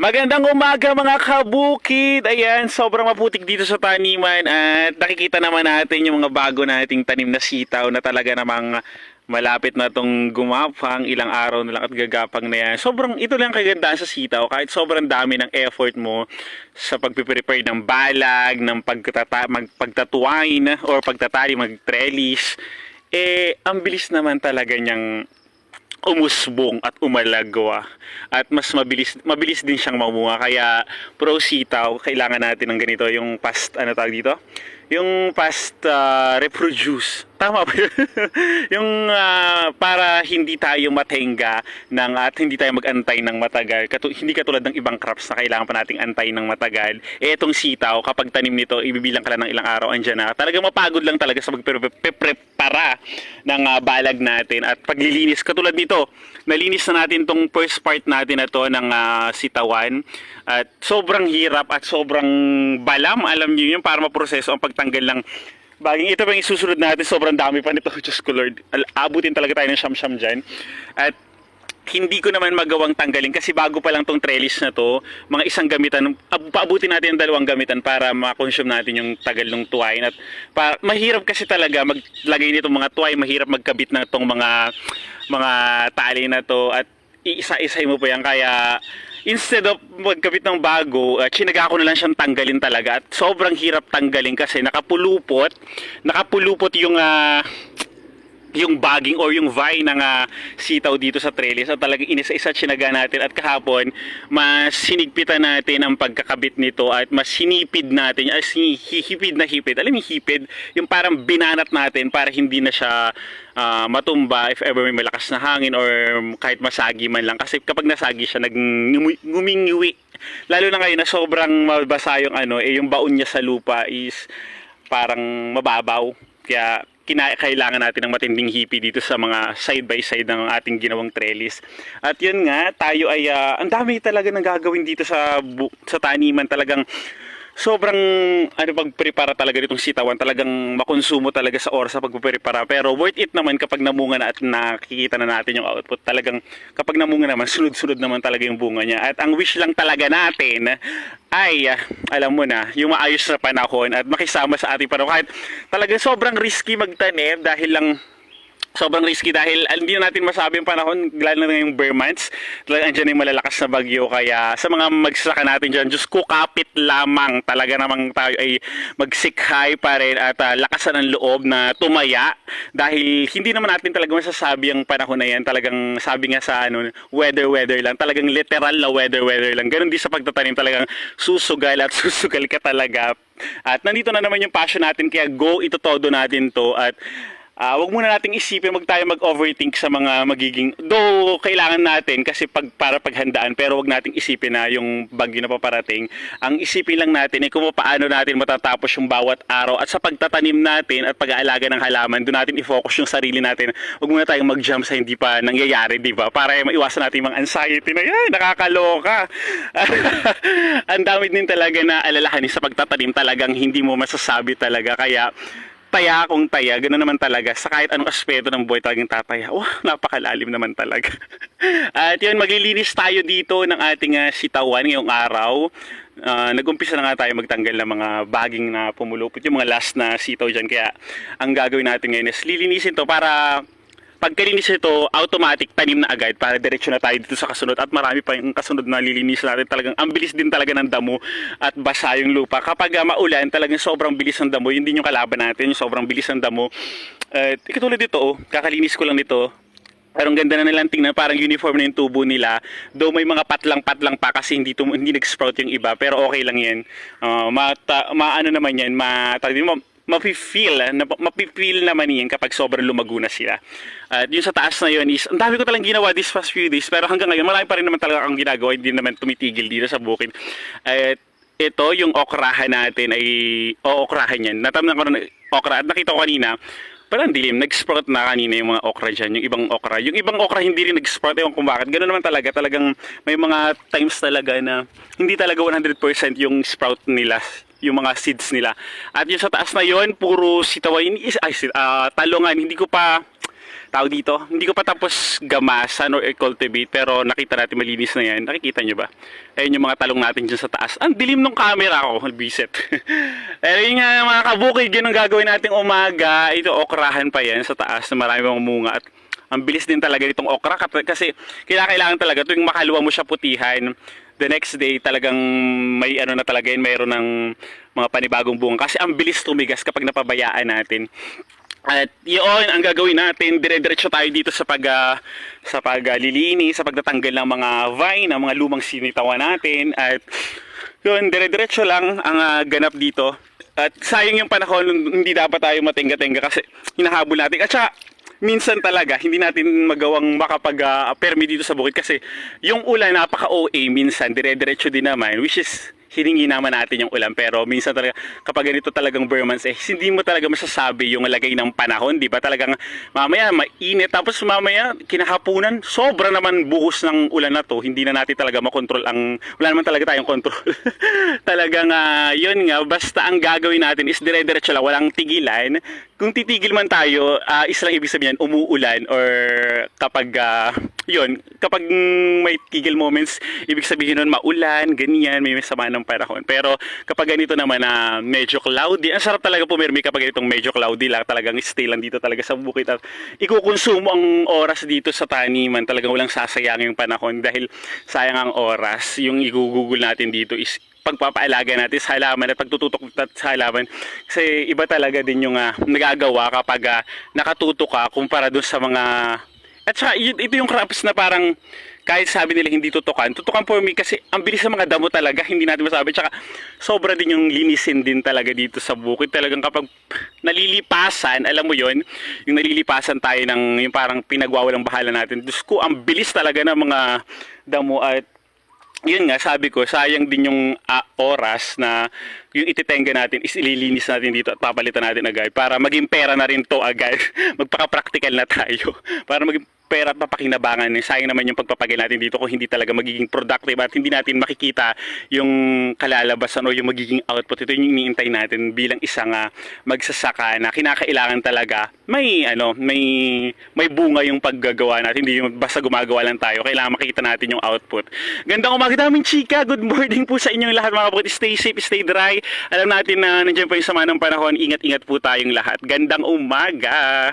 Magandang umaga mga kabukid! Ayan, sobrang maputik dito sa taniman at nakikita naman natin yung mga bago nating tanim na sitaw na talaga namang malapit na tong gumapang ilang araw na lang at gagapang na yan. Sobrang, ito lang kagandaan sa sitaw kahit sobrang dami ng effort mo sa pagpiprepare ng balag, ng pagtata, mag, or pagtatali, mag-trellis, eh, ang bilis naman talaga niyang umusbong at umalagwa at mas mabilis mabilis din siyang mamunga. Kaya pro sitaw kailangan natin ng ganito yung past ano tawag dito yung past ah, reproduce. Tama ba yun? yung ah, para hindi tayo matenga ng at hindi tayo magantay ng matagal. Katu- hindi katulad ng ibang crops na kailangan pa nating antay ng matagal. Eh itong sitaw kapag tanim nito ibibilang ka lang ng ilang araw andyan na. Talagang mapagod lang talaga sa pagprepara ng ah, balag natin at paglilinis. Katulad nito nalinis na natin tong first part natin na to ng ah, sitawan. At sobrang hirap at sobrang balam alam niyo yun para maproseso ang pagtanggal ng baging ito pa yung isusunod natin? Sobrang dami pa nito. Diyos ko Lord. Abutin talaga tayo ng siyam-siyam dyan. At hindi ko naman magawang tanggalin kasi bago pa lang tong trellis na to, mga isang gamitan, ab- paabutin natin ang dalawang gamitan para ma-consume natin yung tagal ng tuwain. At pa, mahirap kasi talaga maglagay nitong mga tuway, mahirap magkabit na tong mga mga tali na to. At iisa-isay mo po yan. Kaya instead of magkabit ng bago, uh, chinaga ko na lang siyang tanggalin talaga. At sobrang hirap tanggalin kasi nakapulupot, nakapulupot yung ah, yung bagging or yung vine ng ah, sitaw dito sa trellis at talagang inisa-isa chinaga natin. At kahapon mas sinigpitan natin ang pagkakabit nito at mas sinipid natin as hi- hipid na hipid. Alam mo hipid? Yung parang binanat natin para hindi na siya ah, matumba if ever may malakas na hangin or kahit masagi man lang. Kasi kapag nasagi siya nag ngumingiwi lalo na ngayon na sobrang mabasa yung ano eh yung baon niya sa lupa is parang mababaw. Kaya kina- kailangan natin ng matinding hippie dito sa mga side by side ng ating ginawang trellis. At yun nga, tayo ay ah, ang dami talaga ng gagawin dito sa sa taniman talagang sobrang ano pagprepara talaga nitong sitawan. Talagang makonsumo talaga sa oras sa pagprepara pero worth it naman kapag namunga na at nakikita na natin yung output. Talagang kapag namunga naman sunod-sunod naman talaga yung bunga niya. At ang wish lang talaga natin ay ah, alam mo na yung maayos na panahon at makisama sa ating panahon. Kahit talagang sobrang risky magtanim dahil lang sobrang risky dahil ah, hindi na natin masabi yung panahon lalo na ngayong bare months. Talagang andyan yung malalakas na bagyo kaya sa mga magsasaka natin dyan Diyos ko kapit lamang. Talaga namang tayo ay magsikhay pa rin at ah, lakasan ng loob na tumaya. Dahil hindi naman natin talaga masasabi ang panahon na yan. Talagang sabi nga sa ano weather weather lang. Talagang literal na weather weather lang. Ganun din sa pagtatanim. Talagang susugal at susugal ka talaga. At nandito na naman yung passion natin kaya go ito todo natin to. At Ah, wag muna nating isipin wag tayo mag-overthink sa mga magiging though kailangan natin kasi pag para paghandaan pero wag nating isipin na yung bagyo na paparating. Ang isipin lang natin ay kung paano natin matatapos yung bawat araw at sa pagtatanim natin at pag-aalaga ng halaman, doon natin i-focus yung sarili natin. Wag muna tayong mag-jump sa hindi pa nangyayari, di ba? Para maiwasan natin yung mga anxiety na yan, nakakaloka. Ang dami din talaga na alalahanin sa pagtatanim talagang hindi mo masasabi talaga kaya taya akong taya, gano'n naman talaga. Sa kahit anong aspeto ng buhay talagang tataya. Wow, napakalalim naman talaga. At yun, maglilinis tayo dito ng ating ah, sitawan ngayong araw. Ah, nag-umpisa na nga tayo magtanggal ng mga baging na pumulupot, yung mga last na sitaw dyan. Kaya ang gagawin natin ngayon is lilinisin to para pagkalinis ito, automatic tanim na agad para diretso na tayo dito sa kasunod at marami pa yung kasunod na lilinis natin talagang ang bilis din talaga ng damo at basa yung lupa kapag ah, maulan talagang sobrang bilis ng damo yun din yung kalaban natin yung sobrang bilis ng damo at katulad dito oh, kakalinis ko lang nito pero ganda na nilang tingnan, parang uniform na yung tubo nila. Though may mga patlang-patlang pa kasi hindi, tum- hindi nag-sprout yung iba. Pero okay lang yan. Uh, mata, maano naman yan, ma, tawag mafe-feel, ah, na, mafe-feel naman yan kapag sobrang lumago na sila. At yung sa taas na yun is, ang dami ko talang ginawa this past few days, pero hanggang ngayon, marami pa rin naman talaga akong ginagawa, hindi naman tumitigil dito sa bukid. At ito, yung okrahan natin ay, o okrahan yan, natamnan ko na okra, at nakita ko kanina, parang dilim, nag-sprout na kanina yung mga okra dyan, yung ibang okra. Yung ibang okra hindi rin nag-sprout, ewan kung bakit. Ganun naman talaga, talagang may mga times talaga na hindi talaga 100% yung sprout nila yung mga seeds nila. At yung sa taas na yon puro sitawain, is, ay, sit- ah, talungan, hindi ko pa tawag dito, hindi ko pa tapos gamasan or cultivate pero nakita natin malinis na yan. Nakikita nyo ba? Ayun yung mga talong natin dyan sa taas. Ang dilim ng camera ko, biset. pero yun nga mga kabukid, yun ang gagawin nating umaga. Ito okrahan pa yan sa taas na marami mga munga at ang bilis din talaga nitong okra kasi kailangan talaga tuwing makaluwa mo siya putihan the next day talagang may ano na talaga yun mayroon ng mga panibagong bunga kasi ang bilis tumigas kapag napabayaan natin. At yun ang gagawin natin dire-diretso tayo dito sa pag ah, sa paglilinis sa pagtatanggal ng mga vine ng mga lumang sinitawan natin. At yun dire-diretso lang ang ah, ganap dito. At sayang yung panahon hindi dapat tayo matingga-tenga kasi hinahabol natin. At saka minsan talaga hindi natin magawang makapag-permit dito sa bukid kasi yung ulan napaka-OA minsan dire-diretso din naman which is hiningi naman natin yung ulan. Pero minsan talaga kapag ganito talagang bare months eh hindi mo talaga masasabi yung lagay ng panahon di ba? Talagang mamaya mainit tapos mamaya kinahapunan sobra naman buhos ng ulan na to. Hindi na natin talaga makontrol ang wala naman talaga tayong control. Talagang ah, yun nga basta ang gagawin natin is dire-diretso lang walang tigilan kung titigil man tayo ah, is lang ibig sabihin umuulan or kapag ah, yun kapag may tigil moments ibig sabihin nun maulan ganyan may sama ng panahon. Pero kapag ganito naman na medyo cloudy ang sarap talaga pumirmi kapag ganitong medyo cloudy lang talagang stay lang dito talaga sa bukid at ikukonsumo ang oras dito sa taniman talagang walang sasayang yung panahon dahil sayang ang oras. Yung igugugol natin dito is pagpapaalaga natin sa halaman at pagtututok nat- sa halaman kasi iba talaga din yung ah, nagagawa kapag ah, nakatutok ka kumpara dun sa mga at saka ito yung crops na parang kahit sabi nila hindi tutukan, tutukan for me kasi ang bilis ng mga damo talaga, hindi natin masabi. Tsaka sobra din yung linisin din talaga dito sa bukid. Talagang kapag nalilipasan, alam mo yon yung nalilipasan tayo ng yung parang pinagwawalang bahala natin. Diyos ko, ang bilis talaga ng mga damo at yun nga, sabi ko, sayang din yung ah, oras na yung ititenga natin is ililinis natin dito at papalitan natin agad para maging pera na rin to agad. Magpaka-practical na tayo para maging pera at mapakinabangan. Sayang naman yung pagpapagay natin dito kung hindi talaga magiging productive at hindi natin makikita yung kalalabasan o yung magiging output. Ito yung iniintay natin bilang isang ah, magsasaka na kinakailangan talaga may ano, may may bunga yung paggagawa natin. Hindi yung basta gumagawa lang tayo. Kailangan makita natin yung output. Gandang umaga daming chika. Good morning po sa inyong lahat mga kapatid. Stay safe, stay dry. Alam natin na nandiyan po yung sama ng panahon. Ingat-ingat po tayong lahat. Gandang umaga.